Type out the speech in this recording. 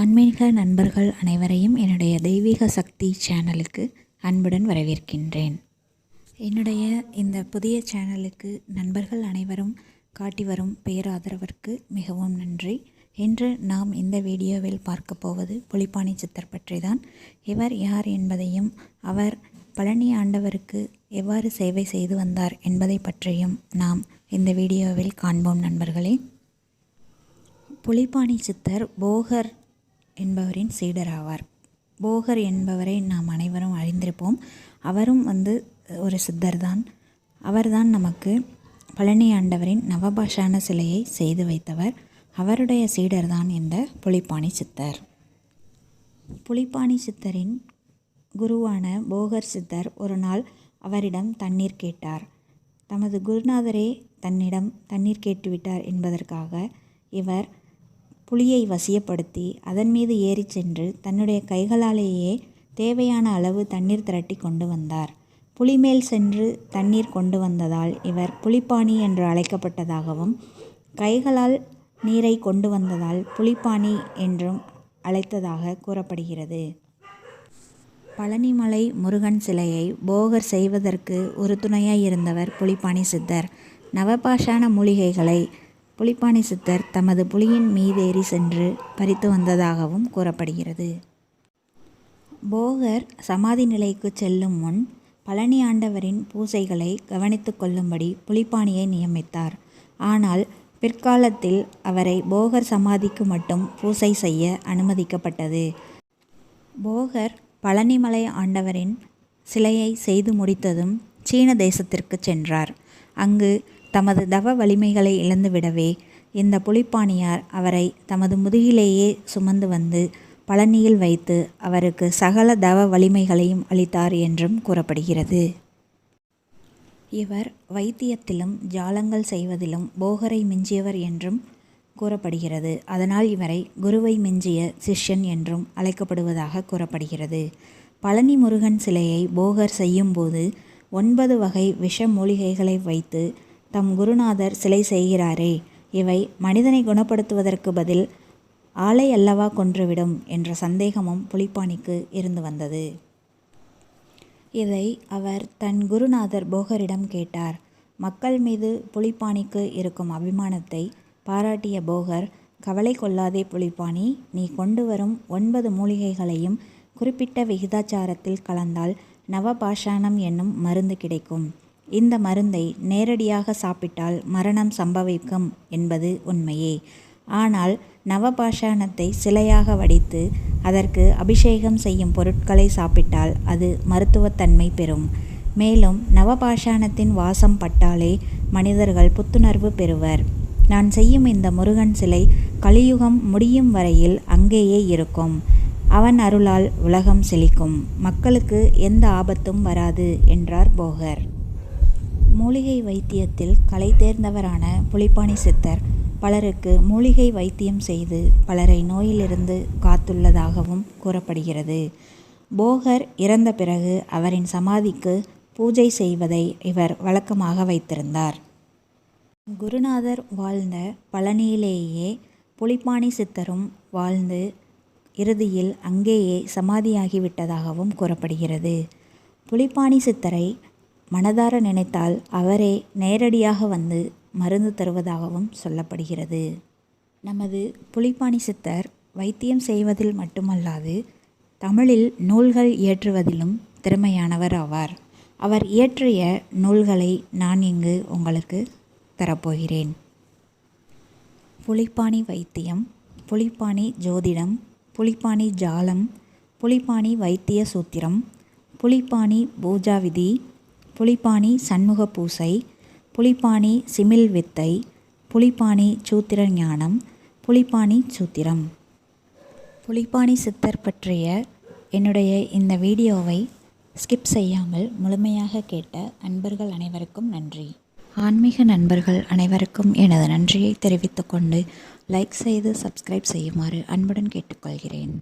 ஆன்மீக நண்பர்கள் அனைவரையும் என்னுடைய தெய்வீக சக்தி சேனலுக்கு அன்புடன் வரவேற்கின்றேன். என்னுடைய இந்த புதிய சேனலுக்கு நண்பர்கள் அனைவரும் காட்டி வரும் பேராதரவிற்கு மிகவும் நன்றி. இன்று நாம் இந்த வீடியோவில் பார்க்க போவது புலிப்பாணி சித்தர் பற்றி தான் இவர் யார் என்பதையும் அவர் பழனி ஆண்டவருக்கு எவ்வாறு சேவை செய்து வந்தார் என்பதை பற்றியும் நாம் இந்த வீடியோவில் காண்போம் நண்பர்களே. புலிப்பாணி சித்தர் போகர் என்பவரின் சீடர் ஆவார் போகர் என்பவரை நாம் அனைவரும் அறிந்திருப்போம். அவரும் வந்து ஒரு சித்தர் தான் அவர்தான் நமக்கு பழனி ஆண்டவரின் நவபாஷான சிலையை செய்து வைத்தவர். அவருடைய சீடர் தான் இந்த புலிப்பாணி சித்தர். புலிப்பாணி சித்தரின் குருவான போகர் சித்தர் ஒரு நாள் அவரிடம் தண்ணீர் கேட்டார். தமது குருநாதரே தன்னிடம் தண்ணீர் கேட்டுவிட்டார் என்பதற்காக இவர் புலியை வசியப்படுத்தி அதன் மீது ஏறிச் சென்று தன்னுடைய கைகளாலேயே தேவையான அளவு தண்ணீர் திரட்டி கொண்டு வந்தார். புலி மேல் சென்று தண்ணீர் கொண்டு வந்ததால் இவர் புலிப்பாணி என்று அழைக்கப்பட்டதாகவும் கைகளால் நீரை கொண்டு வந்ததால் புலிப்பாணி என்றும் அழைத்ததாக கூறப்படுகிறது. பழனிமலை முருகன் சிலையை போகர் செய்வதற்கு ஒரு துணையாய் இருந்தவர் புலிப்பாணி சித்தர். நவபாஷான மூலிகைகளை புலிப்பாணி சித்தர் தமது புலியின் மீதேறி சென்று பறித்து வந்ததாகவும் கூறப்படுகிறது. போகர் சமாதி நிலைக்கு செல்லும் முன் பழனி ஆண்டவரின் பூசைகளை கவனித்து கொள்ளும்படி புலிப்பாணியை நியமித்தார். ஆனால் பிற்காலத்தில் அவரை போகர் சமாதிக்கு மட்டும் பூசை செய்ய அனுமதிக்கப்பட்டது. போகர் பழனிமலை ஆண்டவரின் சிலையை செய்து முடித்ததும் சீன தேசத்திற்கு சென்றார். அங்கு தமது தவ வலிமைகளை இழந்துவிடவே இந்த புலிப்பாணியார் அவரை தமது முதுகிலேயே சுமந்து வந்து பழனியில் வைத்து அவருக்கு சகல தவ வலிமைகளையும் அளித்தார் என்றும் கூறப்படுகிறது. இவர் வைத்தியத்திலும் ஜாலங்கள் செய்வதிலும் போகரை மிஞ்சியவர் என்றும் கூறப்படுகிறது. அதனால் இவரை குருவை மிஞ்சிய சிஷ்யன் என்றும் அழைக்கப்படுவதாக கூறப்படுகிறது. பழனி முருகன் சிலையை போகர் செய்யும்போது ஒன்பது வகை விஷ மூலிகைகளை வைத்து தம் குருநாதர் சிலை செய்கிறாரே. இவை மனிதனை குணப்படுத்துவதற்கு பதில் ஆளை அல்லவா கொன்றுவிடும் என்ற சந்தேகமும் புலிப்பாணிக்கு இருந்து வந்தது. இதை அவர் தன் குருநாதர் போகரிடம் கேட்டார். மக்கள் மீது புலிப்பாணிக்கு இருக்கும் அபிமானத்தை பாராட்டிய போகர் கவலை கொள்ளாதே புலிப்பாணி நீ கொண்டு வரும் ஒன்பது மூலிகைகளையும் குறிப்பிட்ட விகிதாச்சாரத்தில் கலந்தால் நவபாஷாணம் என்னும் மருந்து கிடைக்கும். இந்த மருந்தை நேரடியாக சாப்பிட்டால் மரணம் சம்பவிக்கும் என்பது உண்மையே. ஆனால் நவபாஷாணத்தை சிலையாக வடித்து அதற்கு அபிஷேகம் செய்யும் பொருட்களை சாப்பிட்டால் அது மருத்துவத்தன்மை பெறும். மேலும் நவபாஷாணத்தின் வாசம் பட்டாலே மனிதர்கள் புத்துணர்வு பெறுவர். நான் செய்யும் இந்த முருகன் சிலை கலியுகம் முடியும் வரையில் அங்கேயே இருக்கும். அவன் அருளால் உலகம் செழிக்கும். மக்களுக்கு எந்த ஆபத்தும் வராது என்றார் போகர். மூலிகை வைத்தியத்தில் கலை தேர்ந்தவரான புலிப்பாணி சித்தர் பலருக்கு மூலிகை வைத்தியம் செய்து பலரை நோயிலிருந்து காத்துள்ளதாகவும் கூறப்படுகிறது. போகர் இறந்த பிறகு அவரின் சமாதிக்கு பூஜை செய்வதை இவர் வழக்கமாக வைத்திருந்தார். குருநாதர் வாழ்ந்த பழனியிலேயே புலிப்பாணி சித்தரும் வாழ்ந்து இறுதியில் அங்கேயே சமாதியாகிவிட்டதாகவும் கூறப்படுகிறது. புலிப்பாணி சித்தரை மனதார நினைத்தால் அவரே நேரடியாக வந்து மருந்து தருவதாகவும் சொல்லப்படுகிறது. நமது புலிப்பாணி சித்தர் வைத்தியம் செய்வதில் மட்டுமல்லாது தமிழில் நூல்கள் இயற்றுவதிலும் திறமையானவர் ஆவார். அவர் இயற்றிய நூல்களை நான் இங்கு உங்களுக்கு தரப்போகிறேன். புலிப்பாணி வைத்தியம் புலிப்பாணி ஜோதிடம் புலிப்பாணி ஜாலம் புலிப்பாணி வைத்திய சூத்திரம் புலிப்பாணி பூஜாவிதி புலிப்பாணி சண்முக பூசை புலிப்பாணி சிமில் வித்தை புலிப்பாணி சூத்திர ஞானம் புலிப்பாணி சூத்திரம். புலிப்பாணி சித்தர் பற்றிய என்னுடைய இந்த வீடியோவை ஸ்கிப் செய்யாமல் முழுமையாக கேட்ட அன்பர்கள் அனைவருக்கும் நன்றி. ஆன்மீக நண்பர்கள் அனைவருக்கும் எனது நன்றியை தெரிவித்துக்கொண்டு லைக் செய்து சப்ஸ்கிரைப் செய்யுமாறு அன்புடன் கேட்டுக்கொள்கிறேன்.